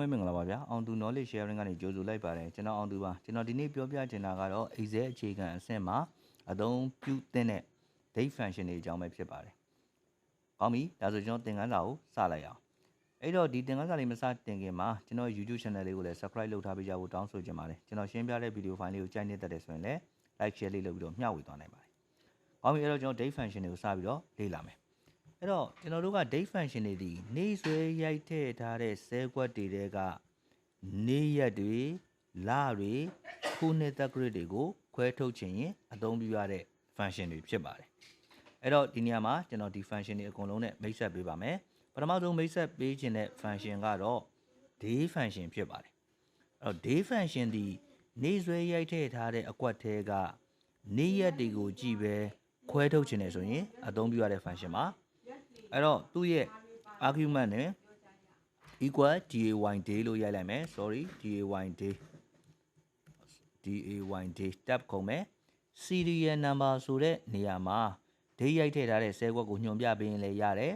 မွေးမင်္ဂလာပါဗျာအောင်သူ knowledge sharing ကနေကြိုဆိုလိုက်ပါတယ်ကျွန်တော်အောင်သူပါကျွန်တော်ဒီနေ့ပြောပြချင်တာကတော့ Excel အခြေခံအဆင့်မှာအသုံးပြုသင့်တဲ့ date function တွေအကြောင်းပဲဖြစ်ပါတယ်ကောင်းပြီဒါဆိုကျွန်တော်သင်ခန်းစာကိုစလိုက်အောင်အဲ့တော့ဒီသင်ခန်းစာလေးမစတင်ခင်မှာကျွန်တော် YouTube channel လေးကိုလည်း subscribe လုပ်ထားပေးကြဖို့တောင်းဆိုချင်ပါတယ်ကျွန်တော်ရှင်းပြတဲ့ video file လေးကိုကြိုက်နေတတ်တယ်ဆိုရင်လည်း like share လေးလုပ်ပြီးတော့မျှဝေသွားနိုင်ပါတယ်ကောင်းပြီအဲ့တော့ကျွန်တော် date function တွေကိုစပြီးတော့လေ့လာမယ် အဲ့တော့ကျွန်တော်တို့က date function တွေဒီနေ့ဆွဲရိုက်ထည့်ထားတဲ့ဆဲကွက်တွေတဲကနေ့ရက်တွေလတွေခုနှစ်သက် grade တွေကိုခွဲထုတ်ခြင်းရင်အသုံးပြုရတဲ့ function တွေဖြစ်ပါတယ်အဲ့တော့ဒီနေရာမှာကျွန်တော်ဒီ function တွေအကုန်လုံးနဲ့မိတ်ဆက်ပေးပါမယ်ပထမဆုံးမိတ်ဆက်ပေးခြင်းတဲ့ function ကတော့ day function ဖြစ်ပါတယ်အဲ့တော့ day function ဒီနေ့ဆွဲရိုက်ထည့်ထားတဲ့အကွက်ထဲကနေ့ရက်တွေကိုကြည့်ပဲခွဲထုတ်ခြင်းနဲ့ဆိုရင်အသုံးပြုရတဲ့ function ပါ အဲ့တော့သူ့ရဲ့ argument နဲ့ equal day day လို့ရိုက်လိုက်မယ် sorry day day day day tab ခုံမယ် serial number ဆိုတဲ့နေရာမှာ day ရိုက်ထည့်ထားတဲ့ဆဲကွက်ကိုညွှန်ပြပေးရင်လည်းရတယ်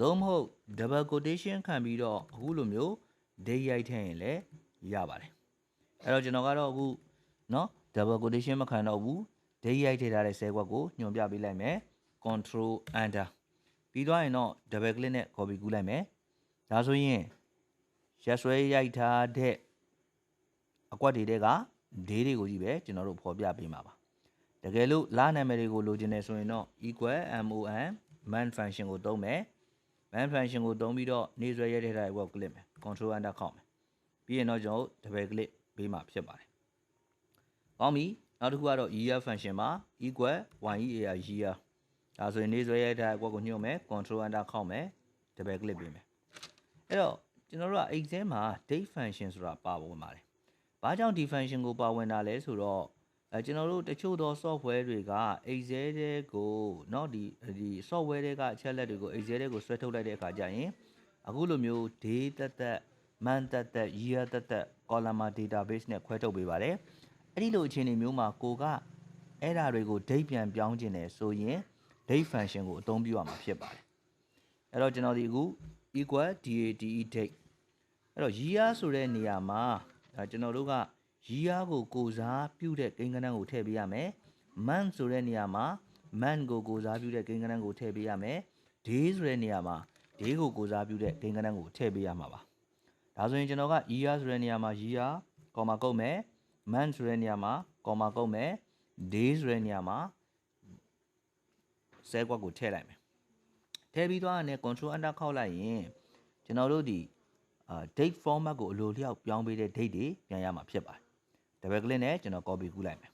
သို့မဟုတ် double quotation ခံပြီးတော့အခုလိုမျိုး day ရိုက်ထည့်ရင်လည်းရပါတယ်အဲ့တော့ကျွန်တော်ကတော့အခုเนาะ double quotation မခံတော့ဘူး day ရိုက်ထည့်ထားတဲ့ဆဲကွက်ကိုညွှန်ပြပေးလိုက်မယ် control enter ပြီးသွားရင်တော့ double click နဲ့ copy ကူးလိုက်မယ်ဒါဆိုရင်ရက်ဆွဲရိုက်ထားတဲ့အကွက်တွေတဲက day တွေကိုကြီးပဲကျွန်တော်တို့ဖော်ပြပေးမှာပါတကယ်လို့လနာမည်တွေကိုလိုချင်တယ်ဆိုရင်တော့ equal mon man function ကိုသုံးမယ် man function ကိုသုံးပြီးတော့နေဆွဲရိုက်ထည့်ထားတဲ့ web click မယ် control enter ခောက်မယ်ပြီးရင်တော့ကျွန်တော်တို့ double click ပေးမှာဖြစ်ပါတယ်ကောင်းပြီနောက်တစ်ခုကတော့ year function မှာ equal year year ဒါဆိုရင်နေဆွဲရိုက်ထားတဲ့ web ကိုညှို့မယ် control enter ခောက်မယ် double click ပေးမယ်အဲ့တော့ကျွန်တော်တို့က exam မှာ date function ဆိုတာပါဝင်ပါတယ်။ဘာကြောင့်ဒီ function ကိုပါဝင်တာလဲဆိုတော့အဲကျွန်တော်တို့တချို့သော software တွေက Excel တွေကိုเนาะဒီဒီ software တွေကအချက်လက်တွေကို Excel တွေကိုဆွဲထုတ်လိုက်တဲ့အခါကျရင်အခုလိုမျိုး day တက်တက် month တက်တက် year တက်တက် column database နဲ့ခွဲထုတ်ပေးပါတယ်။အဲ့ဒီလိုအခြေအနေမျိုးမှာကိုကအဲ့ဓာတွေကို date ပြန်ပြောင်းခြင်းတယ်ဆိုရင် date function ကိုအသုံးပြုရမှာဖြစ်ပါတယ်။အဲ့တော့ကျွန်တော်ဒီအခု equal date date အဲ့တော့ year ဆိုတဲ့နေရာမှာဒါကျွန်တော်တို့က year ကိုကိုစားပြုတဲ့ကိန်းဂဏန်းကိုထည့်ပေးရမယ် month ဆိုတဲ့နေရာမှာ month ကိုကိုစားပြုတဲ့ကိန်းဂဏန်းကိုထည့်ပေးရမယ် day ဆိုတဲ့နေရာမှာ day ကိုကိုစားပြုတဲ့ကိန်းဂဏန်းကိုထည့်ပေးရမှာပါဒါဆိုရင်ကျွန်တော်က year ဆိုတဲ့နေရာမှာ year ကော်မာကုတ်မယ် month ဆိုတဲ့နေရာမှာကော်မာကုတ်မယ် day ဆိုတဲ့နေရာမှာ ဆဲကွက်ကိုထည့်လိုက်မယ်ထည့်ပြီးသွားရင် control enter ခောက်လိုက်ရင်ကျွန်တော်တို့ဒီအာ date format ကိုအလိုလျောက်ပြောင်းပေးတဲ့ date တွေပြန်ရမှာဖြစ်ပါတယ်။ double click နဲ့ကျွန်တော် copy ကူးလိုက်မယ်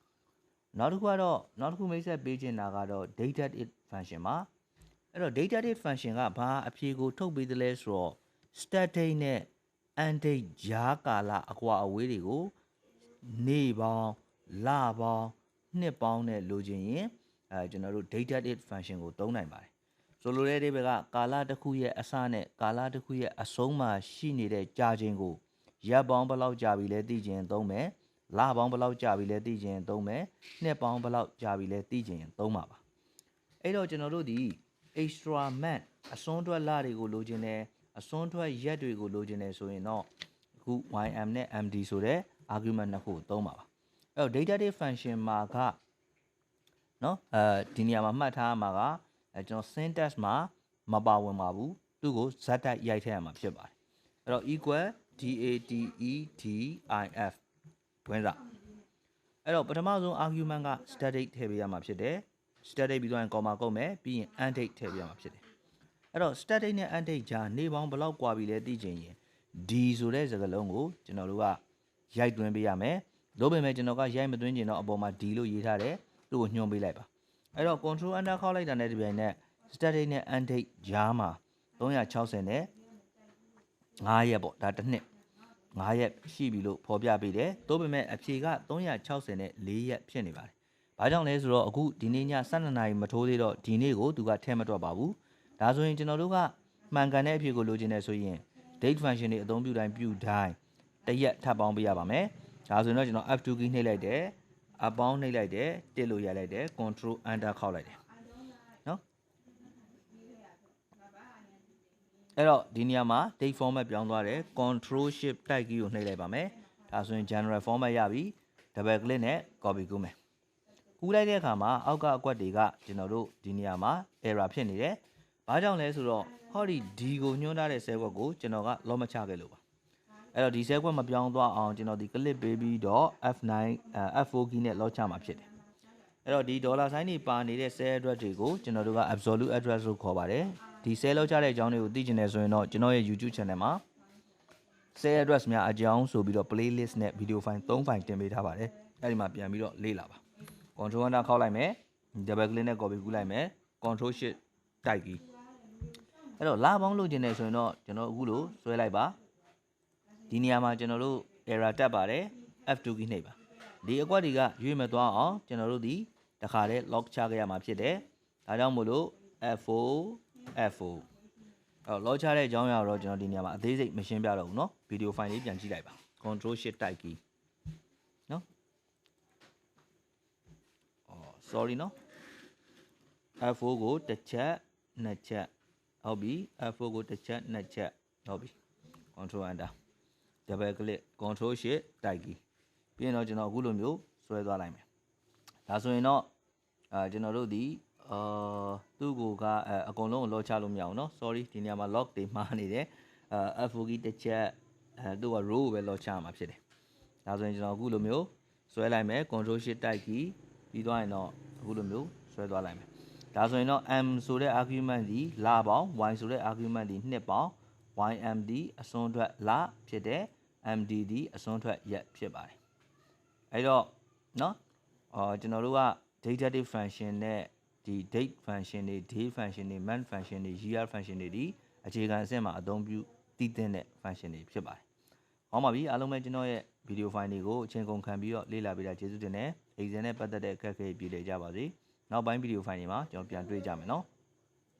။နောက်တစ်ခုကတော့နောက်တစ်ခုမိတ်ဆက်ပေးချင်တာကတော့ data it function ပါ။အဲ့တော့ data it function ကဘာအဖြေကို ထုတ်ပေးသလဲဆိုတော့ start date နဲ့ end date ဂျားကာလအကွာအဝေးတွေကိုနေ့ပေါင်းလပေါင်းနှစ်ပေါင်းနဲ့လိုချင်ရင် အဲကျွန်တော်တို့ data it function ကိုသုံးနိုင်ပါတယ်ဆိုလိုတဲ့အိဗယ်ကကာလတစ်ခုရဲ့အစနဲ့ကာလတစ်ခုရဲ့အဆုံးမှာရှိနေတဲ့ကြာချိန်ကိုရပ်ပေါင်းဘယ်လောက်ကြာပြီလဲသိခြင်းသုံးမယ်လပေါင်းဘယ်လောက်ကြာပြီလဲသိခြင်းသုံးမယ်နှစ်ပေါင်းဘယ်လောက်ကြာပြီလဲသိခြင်းသုံးပါပါအဲ့တော့ကျွန်တော်တို့ဒီ extra month အစွန်းထွက်လတွေကိုလိုချင်တယ်အစွန်းထွက်ရက်တွေကိုလိုချင်တယ်ဆိုရင်တော့အခု ym နဲ့ md ဆိုတဲ့ argument နှစ်ခုသုံးပါပါအဲ့တော့ data type function မှာက နော်အဲဒီနေရာမှာမှတ်ထားရမှာကအဲကျွန်တော် syntax မှာမပါဝင်ပါဘူးသူ့ကိုဇက်တိုက်ရိုက်ထည့်ရမှာဖြစ်ပါတယ်အဲ့တော့ equal dategif တွင်းစားအဲ့တော့ပထမဆုံး argument က static ထည့်ပေးရမှာဖြစ်တယ် static ပြီးတော့ comma ကုန်မယ်ပြီးရင် end date ထည့်ပေးရမှာဖြစ်တယ်အဲ့တော့ static နဲ့ end date ကြားနေပေါင်းဘယ်လောက်ကွာပြီလဲသိချင်ရင် d ဆိုတဲ့စကားလုံးကိုကျွန်တော်တို့ကရိုက်သွင်းပေးရမယ်လို့ပဲမဲ့ကျွန်တော်ကရိုက်မသွင်းချင်တော့အပေါ်မှာ d လို့ရေးထားတယ် သူ့ကိုညွှန်ပေးလိုက်ပါအဲ့တော့ control enter ခောက်လိုက်တာနဲ့ဒီပြိုင်နဲ့ static နဲ့ undate ကြားမှာ360နဲ့9ရက်ပေါ့ဒါတစ်နှစ်9ရက်ရှိပြီလို့ဖော်ပြပေးတယ်။သို့ပေမဲ့အဖြေက360နဲ့4ရက်ဖြစ်နေပါတယ်။ဘာကြောင့်လဲဆိုတော့အခုဒီနေ့ည12နာရီမထိုးသေးတော့ဒီနေ့ကိုသူကထဲမတွက်ပါဘူး။ဒါဆိုရင်ကျွန်တော်တို့ကမှန်ကန်တဲ့အဖြေကိုလိုချင်တယ်ဆိုရင် date function တွေအသုံးပြုတိုင်းပြုတိုင်းတရက်ထပ်ပေါင်းပေးရပါမယ်။ဒါဆိုရင်တော့ကျွန်တော် F2 key နှိပ်လိုက်တယ်။ အပေါင်းနှိပ်လိုက်တယ်တစ်လို့ရလိုက်တယ် control enter ခောက်လိုက်တယ်နော်အဲ့တော့ဒီနေရာမှာ date format ပြောင်းသွားတယ် control shift တိုက်ကြီးကိုနှိပ်လိုက်ပါမယ်ဒါဆိုရင် general format ရပြီ double click နဲ့ copy ကူးမယ်ကူးလိုက်တဲ့အခါမှာအောက်ကအကွက်တွေကကျွန်တော်တို့ဒီနေရာမှာ error ဖြစ်နေတယ်ဘာကြောင့်လဲဆိုတော့ဟောဒီ D ကိုညွှန်းထားတဲ့ cell ကွက်ကိုကျွန်တော်က lock မချခဲ့လို့ပါ အဲ့တော့ဒီ cell ကွက်မပြောင်းသွားအောင်ကျွန်တော်ဒီ click ပေးပြီးတော့ F9 F4 key နဲ့ lock ချမှာဖြစ်တယ်အဲ့တော့ဒီ dollar sign တွေပါနေတဲ့ cell address တွေကိုကျွန်တော်တို့က absolute address လို့ခေါ်ပါတယ်ဒီ cell လောက်ချတဲ့အကြောင်းတွေကိုသိချင်တယ်ဆိုရင်တော့ကျွန်တော်ရဲ့ YouTube channel မှာ cell address များအကြောင်းဆိုပြီးတော့ playlist နဲ့ video file 3 file တင်ပေးထားပါတယ်အဲ့ဒီမှာပြန်ပြီးတော့လေ့လာပါ control enter ခောက်လိုက်မယ် double click နဲ့ copy ကူးလိုက်မယ် control shift တိုက်ကြီးအဲ့တော့လာပေါင်းလို့ကျင်တယ်ဆိုရင်တော့ကျွန်တော်အခုလို့ဆွဲလိုက်ပါ ဒီနေရာမှာကျွန်တော်တို့ error တက်ပါတယ် F2 key နှိပ်ပါဒီအကွက်တွေကရွေ့မသွားအောင်ကျွန်တော်တို့ဒီတခါတည်း lock ချခဲ့ရမှာဖြစ်တယ်ဒါကြောင့်မို့လို့ F4 F4 အဲ့တော့ lock ချတဲ့အကြောင်းအရာတော့ကျွန်တော်ဒီနေရာမှာအသေးစိတ်မရှင်းပြတော့ဘူးเนาะ video file လေးပြန်ကြည့်လိုက်ပါ control shift တိုက်ကြီးเนาะအော် sorry เนาะ F4 ကိုတစ်ချက်နှစ်ချက်ဟုတ်ပြီ F4 ကိုတစ်ချက်နှစ်ချက်ဟုတ်ပြီ control enter double click control shift တိုက်ကြီးပြီးရင်တော့ကျွန်တော်အခုလိုမျိုးဆွဲသွားလိုက်မယ်ဒါဆိုရင်တော့အဲကျွန်တော်တို့ဒီအာသူ့ကိုကအအကုန်လုံးကို lock ချလို့မရအောင်เนาะ sorry ဒီနေရာမှာ lock တွေမှားနေတယ်အဲ F4 ကြီးတစ်ချက်အဲသူက row ကိုပဲ lock ချရမှာဖြစ်တယ်ဒါဆိုရင်ကျွန်တော်အခုလိုမျိုးဆွဲလိုက်မယ် control shift တိုက်ကြီးပြီးသွားရင်တော့အခုလိုမျိုးဆွဲသွားလိုက်မယ်ဒါဆိုရင်တော့ m ဆိုတဲ့ argument ဒီလာပေါင်း y ဆိုတဲ့ argument ဒီနှစ်ပေါင်း ymd အစွန်းအတွက်လာဖြစ်တယ် md ဒီအစွန်းအတွက်ရက်ဖြစ်ပါတယ်အဲ့တော့เนาะအော်ကျွန်တော်တို့က datative function နဲ့ဒီ date function တွေ day function တွေ month function တွေ year function တွေဒီအခြေခံအဆင့်မှာအသုံးပြုတည်တဲ့ function တွေဖြစ်ပါတယ်။ဟောပါပြီအားလုံးပဲကျွန်တော်ရဲ့ video file တွေကိုအချိန်ကုန်ခံပြီးတော့လေ့လာပေးတာကျေးဇူးတင်တယ်။ exam နဲ့ပတ်သက်တဲ့အခက်အခဲတွေပြည်လည်ကြပါစေ။နောက်ပိုင်း video file တွေမှာကျွန်တော်ပြန်တွေ့ကြမယ်နော်။